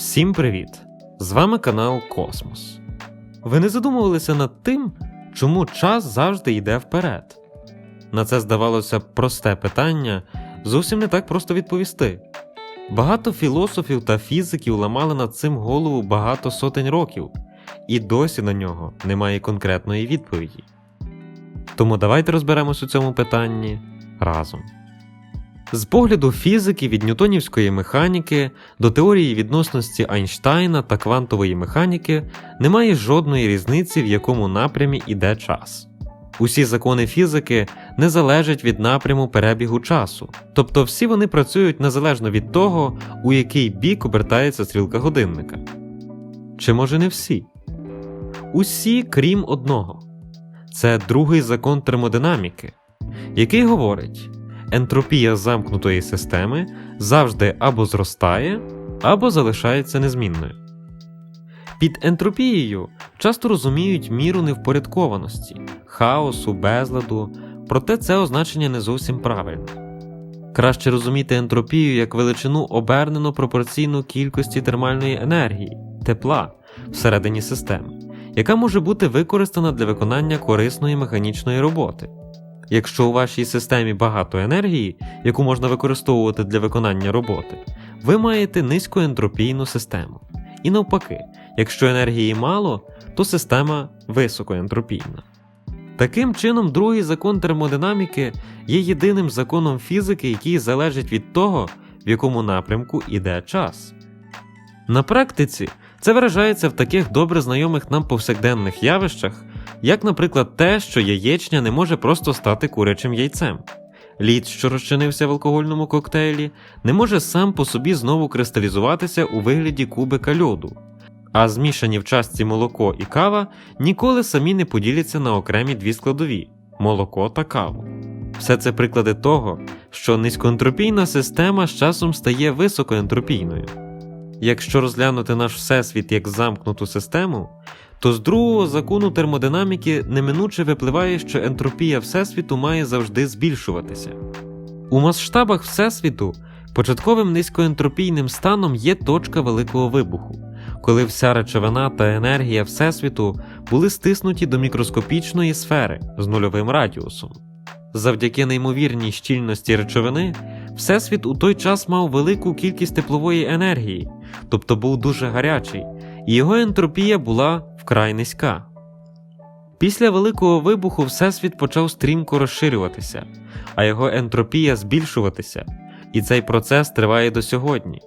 Всім привіт! З вами канал Космос. Ви не задумувалися над тим, чому час завжди йде вперед? На це здавалося просте питання, зовсім не так просто відповісти. Багато філософів та фізиків ламали над цим голову багато сотень років, і досі на нього немає конкретної відповіді. Тому давайте розберемось у цьому питанні разом. З погляду фізики від ньютонівської механіки до теорії відносності Айнштайна та квантової механіки немає жодної різниці, в якому напрямі йде час. Усі закони фізики не залежать від напряму перебігу часу, тобто всі вони працюють незалежно від того, у який бік обертається стрілка годинника. Чи може не всі? Усі, крім одного. Це другий закон термодинаміки, який говорить ентропія замкнутої системи завжди або зростає, або залишається незмінною. Під ентропією часто розуміють міру невпорядкованості, хаосу, безладу, проте це означення не зовсім правильне. Краще розуміти ентропію як величину обернено пропорційну кількості термальної енергії, тепла всередині системи, яка може бути використана для виконання корисної механічної роботи. Якщо у вашій системі багато енергії, яку можна використовувати для виконання роботи, ви маєте низькоентропійну систему. І навпаки, якщо енергії мало, то система високоентропійна. Таким чином, другий закон термодинаміки є єдиним законом фізики, який залежить від того, в якому напрямку йде час. На практиці це виражається в таких добре знайомих нам повсякденних явищах, як, наприклад, те, що яєчня не може просто стати курячим яйцем. Лід, що розчинився в алкогольному коктейлі, не може сам по собі знову кристалізуватися у вигляді кубика льоду, а змішані в частці молоко і кава ніколи самі не поділяться на окремі дві складові молоко та каву. Все це приклади того, що низькоентропійна система з часом стає високоентропійною. Якщо розглянути наш всесвіт як замкнуту систему, то з другого закону термодинаміки неминуче випливає, що ентропія Всесвіту має завжди збільшуватися. У масштабах Всесвіту початковим низькоентропійним станом є точка великого вибуху, коли вся речовина та енергія Всесвіту були стиснуті до мікроскопічної сфери з нульовим радіусом. Завдяки неймовірній щільності речовини, Всесвіт у той час мав велику кількість теплової енергії, тобто був дуже гарячий, його ентропія була вкрай низька. Після Великого вибуху Всесвіт почав стрімко розширюватися, а його ентропія збільшуватися, і цей процес триває до сьогодні.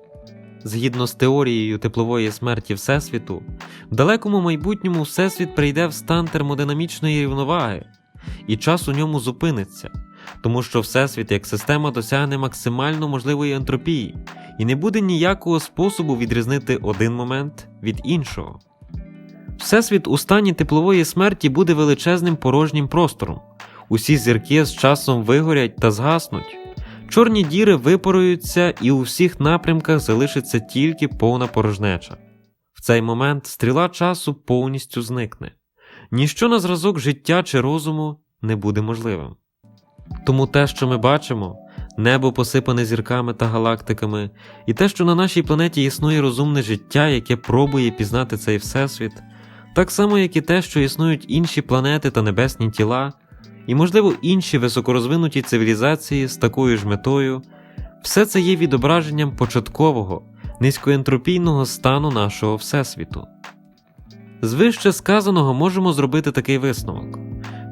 Згідно з теорією теплової смерті Всесвіту, в далекому майбутньому Всесвіт прийде в стан термодинамічної рівноваги, і час у ньому зупиниться, тому що Всесвіт як система досягне максимально можливої ентропії, і не буде ніякого способу відрізнити один момент від іншого. Всесвіт у стані теплової смерті буде величезним порожнім простором. Усі зірки з часом вигорять та згаснуть. Чорні діри випаруються, і у всіх напрямках залишиться тільки повна порожнеча. В цей момент стріла часу повністю зникне. Ніщо на зразок життя чи розуму не буде можливим. Тому те, що ми бачимо, небо посипане зірками та галактиками, і те, що на нашій планеті існує розумне життя, яке пробує пізнати цей всесвіт, так само, як і те, що існують інші планети та небесні тіла, і, можливо, інші високорозвинуті цивілізації з такою ж метою, все це є відображенням початкового, низькоентропійного стану нашого Всесвіту. З вище сказаного можемо зробити такий висновок: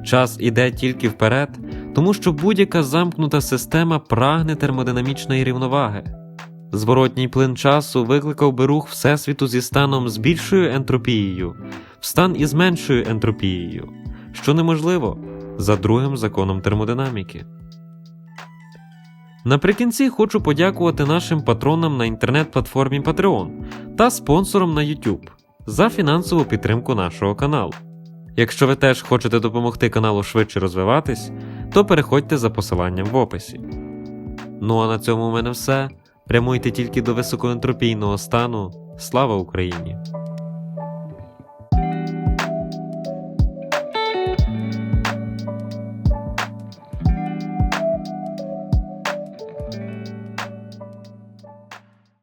час іде тільки вперед, тому що будь-яка замкнута система прагне термодинамічної рівноваги. Зворотній плин часу викликав би рух Всесвіту зі станом з більшою ентропією в стан із меншою ентропією, що неможливо за другим законом термодинаміки. Наприкінці хочу подякувати нашим патронам на інтернет-платформі Patreon та спонсорам на YouTube за фінансову підтримку нашого каналу. Якщо ви теж хочете допомогти каналу швидше розвиватись, то переходьте за посиланням в описі. Ну а на цьому у мене все. Прямуйте тільки до високоентропійного стану. Слава Україні!